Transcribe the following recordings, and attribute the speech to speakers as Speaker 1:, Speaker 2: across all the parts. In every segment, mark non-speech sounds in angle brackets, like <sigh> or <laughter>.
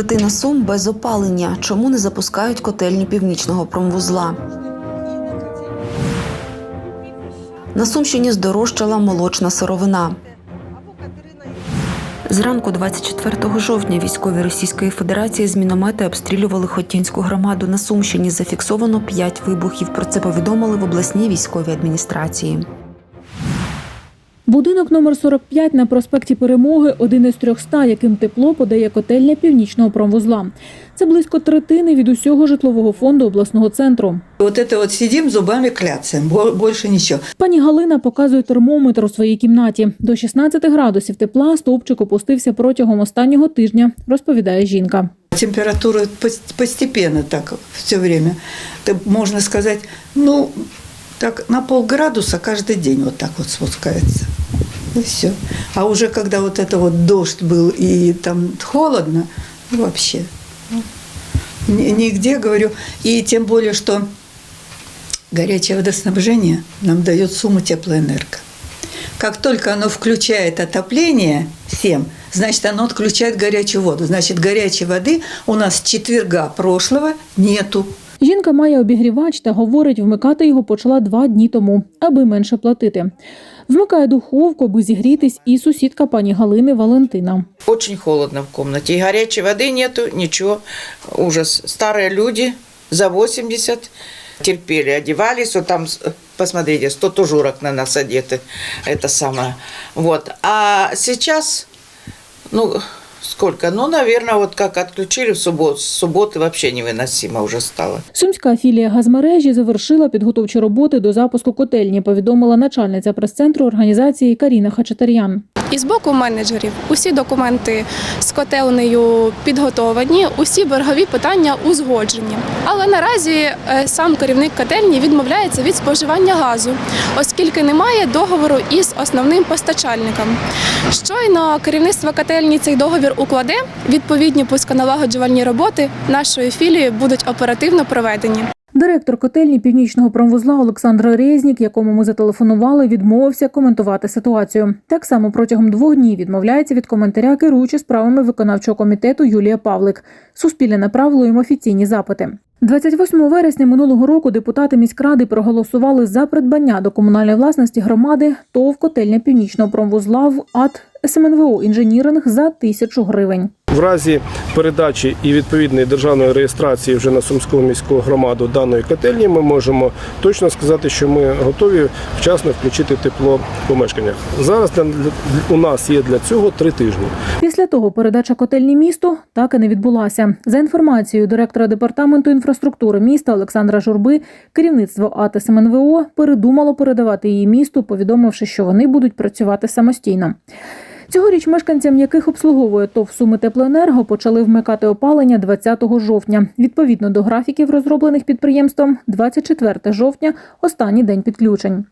Speaker 1: Третина сум без опалення. Чому не запускають котельні північного промвузла? На Сумщині здорожчала молочна сировина. Зранку 24 жовтня військові Російської Федерації з міномети обстрілювали Хотінську громаду на Сумщині. Зафіксовано 5 вибухів. Про це повідомили в обласній військовій адміністрації.
Speaker 2: Будинок номер 45 на проспекті Перемоги один із 300, яким тепло подає котельня північного промвузла. Це близько третини від усього житлового фонду обласного центру.
Speaker 3: Вот это вот сидим, зубами кляцаем, бо- больше ничего.
Speaker 2: Пані Галина показує термометр у своїй кімнаті. До 16 градусів тепла стовпчик опустився протягом останнього тижня, розповідає жінка.
Speaker 3: Температура пос- постепенно так все время. Это, можно сказать, ну, так на полградуса каждый день вот так вот спускается. И все. А уже когда вот это вот дождь был и там холодно, вообще. ни- Нигде, говорю. И тем более, что горячее водоснабжение нам дает сумму теплоэнерго. Как только оно включает отопление всем, значит, оно отключает горячую воду. Значит, горячей воды у нас четверга прошлого нету.
Speaker 2: Жінка має обігрівач та говорить, вмикати його почала два дні тому, аби менше платити. Вмикає духовку, аби зігрітись, і сусідка пані Галини Валентина.
Speaker 4: Очень холодно в комнате. И горячей воды нету, ничего. Ужас. Старые люди за 80 терпели, одевались. Вот там, с- посмотрите, 100 тужурок на нас одеты. Это самое. Вот. А сейчас, ну, сколько? Ну, наверное, вот как отключили в субботу, с субботы вообще невыносимо уже стало.
Speaker 2: Сумська філія газмережі завершила підготовчі роботи до запуску котельні, повідомила начальниця прес-центру організації Каріна Хачатарян.
Speaker 5: І з боку менеджерів усі документи з котельнею підготовлені, усі боргові питання узгоджені. Але наразі е, сам керівник котельні відмовляється від споживання газу, оскільки немає договору із основним постачальником. Щойно керівництво котельні цей договір укладе, відповідні пусконалагоджувальні роботи нашої філії будуть оперативно проведені.
Speaker 2: Директор котельні північного промвузла Олександр Резнік, якому ми зателефонували, відмовився коментувати ситуацію. Так само протягом двох днів відмовляється від коментаря керуючи справами виконавчого комітету Юлія Павлик. Суспільне направило їм офіційні запити. 28 вересня минулого року депутати міськради проголосували за придбання до комунальної власності громади ТОВ котельня північного промвузла в АТ СМНВО інженіринг за тисячу гривень.
Speaker 6: В разі передачі і відповідної державної реєстрації вже на Сумську міську громаду даної котельні ми можемо точно сказати, що ми готові вчасно включити тепло в помешканнях. Зараз у нас є для цього три тижні.
Speaker 2: Після того передача котельні місту так і не відбулася. За інформацією директора департаменту інфраструктури міста Олександра Журби, керівництво АТ СМНВО передумало передавати її місту, повідомивши, що вони будуть працювати самостійно. Цьогоріч мешканцям, яких обслуговує ТОВ Суми Теплоенерго, почали вмикати опалення 20 жовтня. Відповідно до графіків, розроблених підприємством, 24 жовтня – останній день підключень.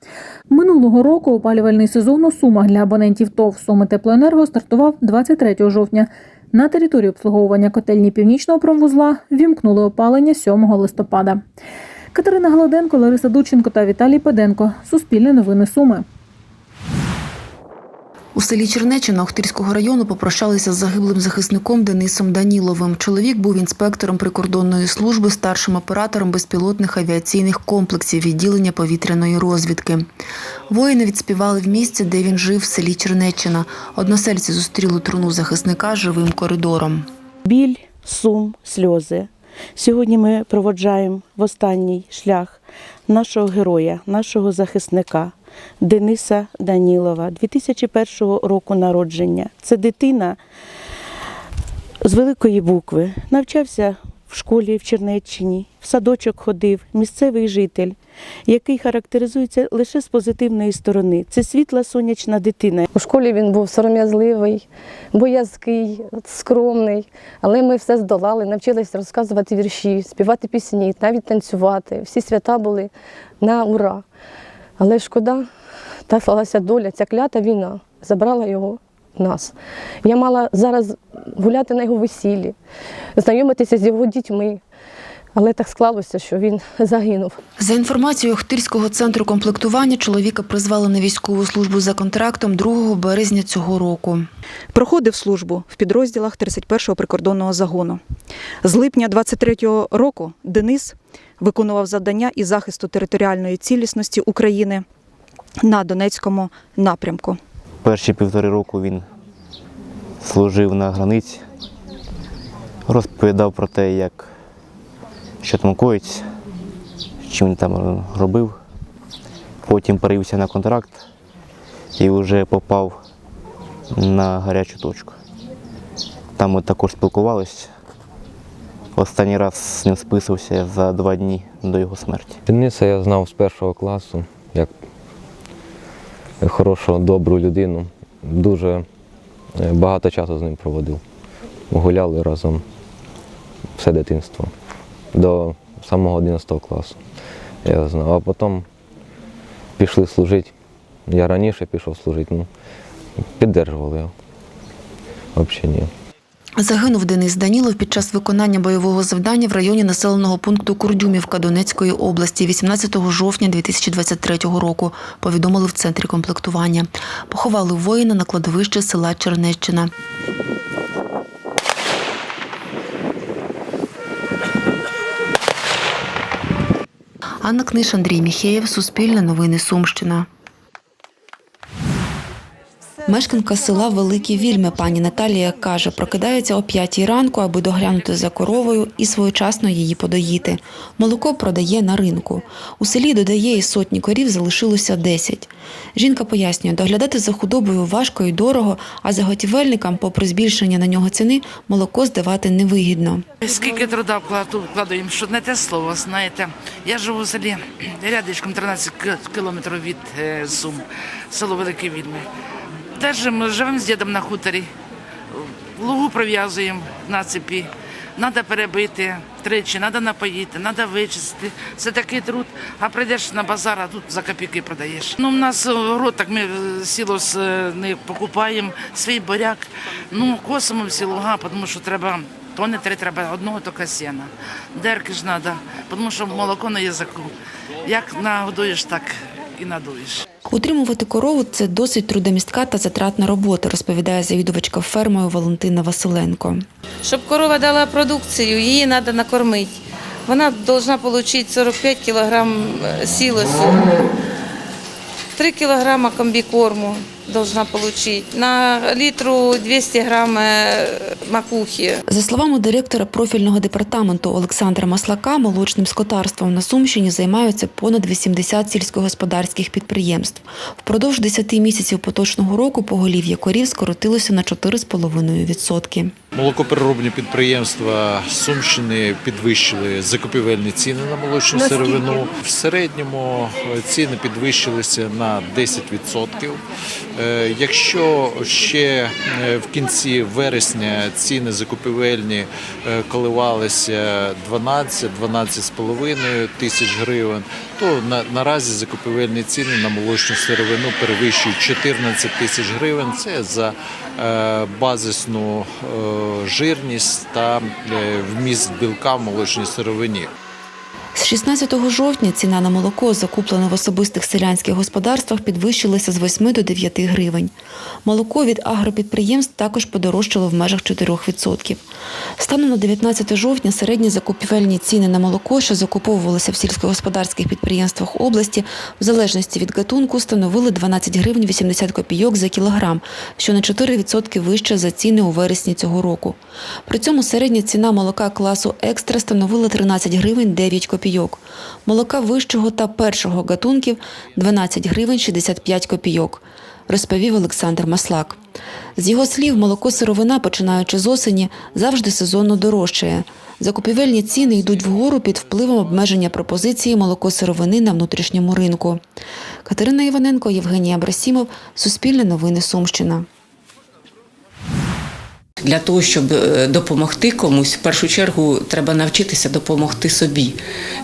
Speaker 2: Минулого року опалювальний сезон у Сумах для абонентів ТОВ Суми Теплоенерго стартував 23 жовтня. На території обслуговування котельні північного промвузла вімкнули опалення 7 листопада. Катерина Гладенко, Лариса Дученко та Віталій Педенко. Суспільне новини Суми.
Speaker 1: У селі Чернечина Охтирського району попрощалися з загиблим захисником Денисом Даніловим. Чоловік був інспектором прикордонної служби, старшим оператором безпілотних авіаційних комплексів відділення повітряної розвідки. Воїни відспівали в місці, де він жив в селі Чернеччина. Односельці зустріли труну захисника живим коридором.
Speaker 7: біль, сум, сльози. Сьогодні ми проводжаємо в останній шлях нашого героя, нашого захисника Дениса Данілова, 2001 року народження. Це дитина з великої букви. Навчався в школі в Чернеччині, в садочок ходив, місцевий житель, який характеризується лише з позитивної сторони. Це світла сонячна дитина.
Speaker 8: У школі він був сором'язливий, боязкий, скромний, але ми все здолали, навчилися розказувати вірші, співати пісні, навіть танцювати. Всі свята були на ура. Але шкода, та сталася доля, ця клята війна забрала його нас. Я мала зараз гуляти на його весіллі, знайомитися з його дітьми. Але так склалося, що він загинув.
Speaker 1: За інформацією Охтирського центру комплектування, чоловіка призвали на військову службу за контрактом 2 березня цього року.
Speaker 9: Проходив службу в підрозділах 31-го прикордонного загону. З липня 23-го року Денис виконував завдання із захисту територіальної цілісності України на Донецькому напрямку.
Speaker 10: Перші півтори року він служив на границі, розповідав про те, як що там коїться, що він там робив. Потім перевівся на контракт і вже попав на гарячу точку. Там ми також спілкувалися. Останній раз з ним списувався за два дні до його смерті.
Speaker 11: Дениса я знав з першого класу як хорошу, добру людину. Дуже е, багато часу з ним проводив. Гуляли разом все дитинство до самого 11 класу. Я знав. А потім пішли служити. Я раніше пішов служити, ну, підтримували його. Взагалі ні.
Speaker 1: Загинув Денис Данілов під час виконання бойового завдання в районі населеного пункту Курдюмівка Донецької області 18 жовтня 2023 року, повідомили в центрі комплектування. Поховали воїна на кладовище села Чернещина. Анна Книж, Андрій Міхеєв, Суспільне новини Сумщина. Мешканка села Великі Вільми пані Наталія каже, прокидається о п'ятій ранку, аби доглянути за коровою і своєчасно її подоїти. Молоко продає на ринку. У селі додає і сотні корів залишилося 10. Жінка пояснює, доглядати за худобою важко і дорого, а заготівельникам, попри збільшення на нього ціни, молоко здавати невигідно.
Speaker 12: Скільки труда вкладаємо, що не те слово, знаєте. Я живу в селі рядишком 13 кілометрів від е, Сум, село Велике Вільме. Держимо, живемо з дідом на хуторі, лугу прив'язуємо на цепі. Треба перебити тричі, треба напоїти, треба вичистити. Це такий труд. А прийдеш на базар, а тут за копійки продаєш. Ну, у нас город, так ми е, сіло з, е, не покупаємо, свій буряк. Ну, косимо всі луга, тому що треба тони три треба одного тока сіна. Дерки ж треба, тому що молоко на язику. Як нагодуєш, так і надуєш.
Speaker 1: Утримувати корову це досить трудомістка та затратна робота, розповідає завідувачка фермою Валентина Василенко.
Speaker 13: Щоб корова дала продукцію, її треба накормити. Вона повинна отримати 45 кг сілосу, 3 кг комбікорму должна отримати, на літру 200 грам е, макухи.
Speaker 1: За словами директора профільного департаменту Олександра Маслака, молочним скотарством на Сумщині займаються понад 80 сільськогосподарських підприємств. Впродовж 10 місяців поточного року поголів'я корів скоротилося на 4,5%.
Speaker 14: Молокопереробні підприємства Сумщини підвищили закупівельні ціни на молочну сировину. В середньому е, ціни підвищилися на 10%. Е, Якщо ще е, в кінці вересня ціни закупівельні е, коливалися 12-12,5 тисяч гривень, то на, наразі закупівельні ціни на молочну сировину перевищують 14 тисяч гривень. Це за базисну жирність та вміст білка в молочній сировині.
Speaker 1: З 16 жовтня ціна на молоко, закуплене в особистих селянських господарствах, підвищилася з 8 до 9 гривень. Молоко від агропідприємств також подорожчало в межах 4%. Станом на 19 жовтня середні закупівельні ціни на молоко, що закуповувалися в сільськогосподарських підприємствах області, в залежності від гатунку, становили 12 гривень 80 копійок за кілограм, що на 4% вище за ціни у вересні цього року. При цьому середня ціна молока класу екстра становила 13 гривень 9 копійок. Молока вищого та першого гатунків 12 гривень 65 копійок, розповів Олександр Маслак. З його слів, молоко сировина, починаючи з осені, завжди сезонно дорожчає. Закупівельні ціни йдуть вгору під впливом обмеження пропозиції молоко сировини на внутрішньому ринку. Катерина Іваненко, Євгенія Абрасімов, Суспільне новини Сумщина.
Speaker 15: Для того, щоб е, допомогти комусь, в першу чергу треба навчитися допомогти собі,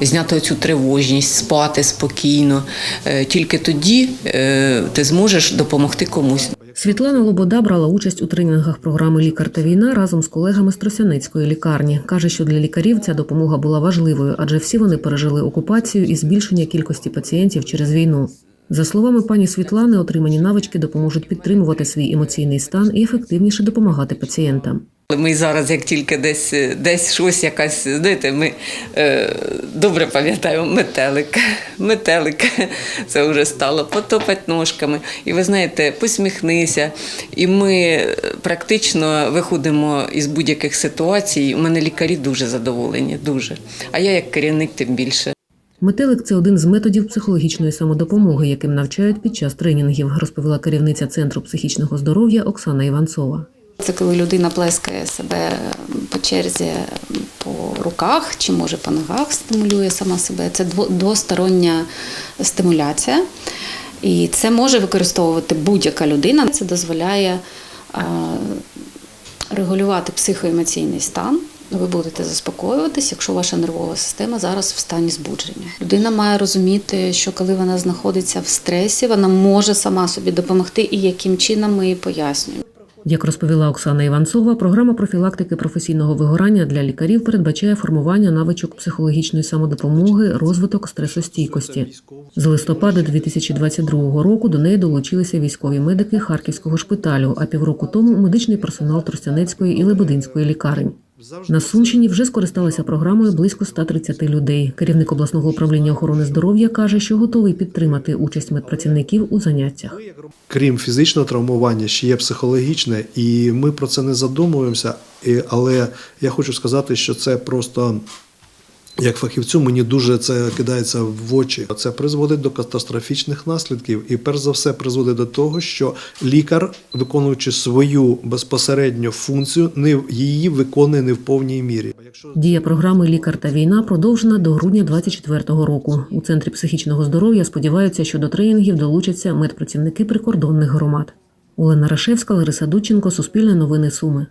Speaker 15: зняти цю тривожність, спати спокійно. Е, Тільки тоді е, ти зможеш допомогти комусь.
Speaker 16: Світлана Лобода брала участь у тренінгах програми Лікар та війна разом з колегами з Тросяницької лікарні. каже, що для лікарів ця допомога була важливою, адже всі вони пережили окупацію і збільшення кількості пацієнтів через війну. За словами пані Світлани, отримані навички допоможуть підтримувати свій емоційний стан і ефективніше допомагати пацієнтам.
Speaker 15: Ми зараз, як тільки десь, десь щось якась, знаєте, ми е, добре пам'ятаємо метелик. <laughs> Метелик це вже стало потопати ножками. І ви знаєте, посміхнися. І ми практично виходимо із будь-яких ситуацій. У мене лікарі дуже задоволені, дуже. А я як керівник тим більше.
Speaker 16: Метелик це один з методів психологічної самодопомоги, яким навчають під час тренінгів, розповіла керівниця центру психічного здоров'я Оксана Іванцова.
Speaker 17: Це коли людина плескає себе по черзі по руках чи може по ногах стимулює сама себе. Це двостороння стимуляція. І це може використовувати будь-яка людина. Це дозволяє регулювати психоемоційний стан. Ви будете заспокоюватись, якщо ваша нервова система зараз в стані збудження. Людина має розуміти, що коли вона знаходиться в стресі, вона може сама собі допомогти і яким чином ми їй пояснюємо.
Speaker 16: Як розповіла Оксана Іванцова, програма профілактики професійного вигорання для лікарів передбачає формування навичок психологічної самодопомоги, розвиток стресостійкості. З листопада 2022 року до неї долучилися військові медики Харківського шпиталю, а півроку тому медичний персонал Тростянецької і Лебединської лікарень. На Сумщині вже скористалися програмою близько 130 людей. Керівник обласного управління охорони здоров'я каже, що готовий підтримати участь медпрацівників у заняттях.
Speaker 18: крім фізичного травмування, ще є психологічне, і ми про це не задумуємося. Але я хочу сказати, що це просто. Як фахівцю мені дуже це кидається в очі. Це призводить до катастрофічних наслідків, і перш за все призводить до того, що лікар, виконуючи свою безпосередню функцію, не її виконує не в повній мірі.
Speaker 16: Дія програми Лікар та війна продовжена до грудня 2024 року. У центрі психічного здоров'я сподіваються, що до тренінгів долучаться медпрацівники прикордонних громад. Олена Рашевська, Лариса Дудченко, Суспільне новини Суми.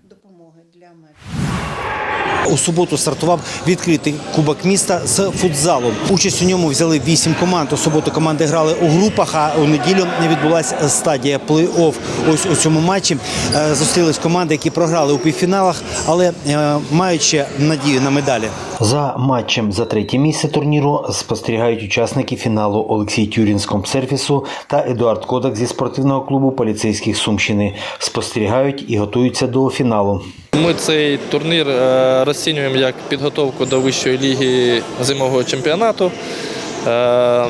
Speaker 19: У суботу стартував відкритий кубок міста з футзалу. Участь у ньому взяли вісім команд. У суботу команди грали у групах, а у неділю відбулася стадія плей-офф. Ось у цьому матчі е, зустрілись команди, які програли у півфіналах, але е, мають ще надію на медалі.
Speaker 10: За матчем за третє місце турніру спостерігають учасники фіналу Олексій Тюрін з компсервісу та Едуард Кодак зі спортивного клубу поліцейських Сумщини. Спостерігають і готуються до фіналу.
Speaker 20: Ми цей турнір е, розцінюємо як підготовку до вищої ліги зимового чемпіонату, е,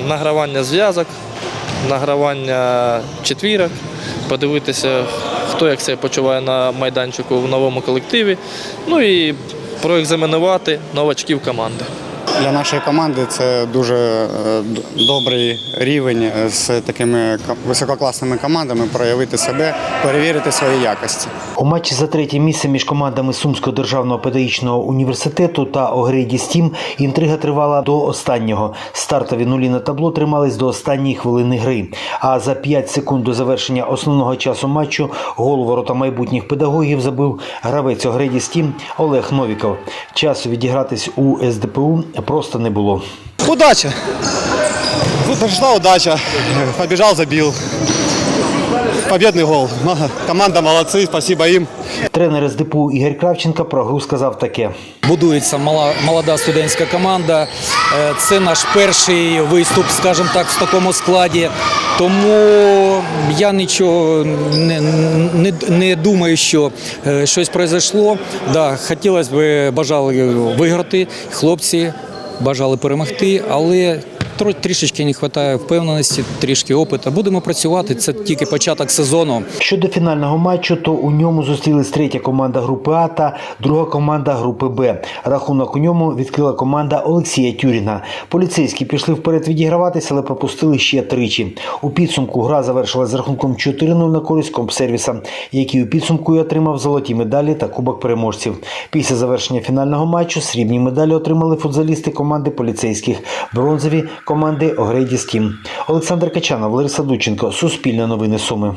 Speaker 20: награвання зв'язок, награвання четвірок, подивитися, хто як себе почуває на майданчику в новому колективі, ну і проекзаменувати новачків команди.
Speaker 21: Для нашої команди це дуже е, добрий рівень е, з такими висококласними командами проявити себе, перевірити свої якості.
Speaker 10: У матчі за третє місце між командами Сумського державного педагогічного університету та Огрейді Стім інтрига тривала до останнього. Стартові нулі на табло тримались до останньої хвилини гри. А за 5 секунд до завершення основного часу матчу гол ворота майбутніх педагогів забив гравець Огрейді Стім Олег Новіков. Часу відігратись у СДПУ просто не було.
Speaker 21: Удача! Тут пришла удача. Побежал, забил. Победный гол. Команда молодцы, спасибо им.
Speaker 10: Тренер СДПУ Ігор Кравченко про гру сказав таке.
Speaker 22: Будується мала, молода студентська команда. Е, Це наш перший виступ, скажімо так, в такому складі. Тому я нічого не, не, не думаю, що е, щось пройшло. Да, хотілося б бажали виграти. Хлопці бажали перемогти, але трішечки не вистачає впевненості, трішки опиту. Будемо працювати. Це тільки початок сезону.
Speaker 10: Щодо фінального матчу, то у ньому зустрілись третя команда групи А та друга команда групи Б. Рахунок у ньому відкрила команда Олексія Тюріна. Поліцейські пішли вперед відіграватися, але пропустили ще тричі. У підсумку гра завершилась з рахунком 4-0 на користь компсервіса, який у підсумку й отримав золоті медалі та кубок переможців. Після завершення фінального матчу срібні медалі отримали футзалісти команди поліцейських, бронзові команди Огрейді Тім. Олександр Качанов, Лариса Дученко, Суспільне новини Суми.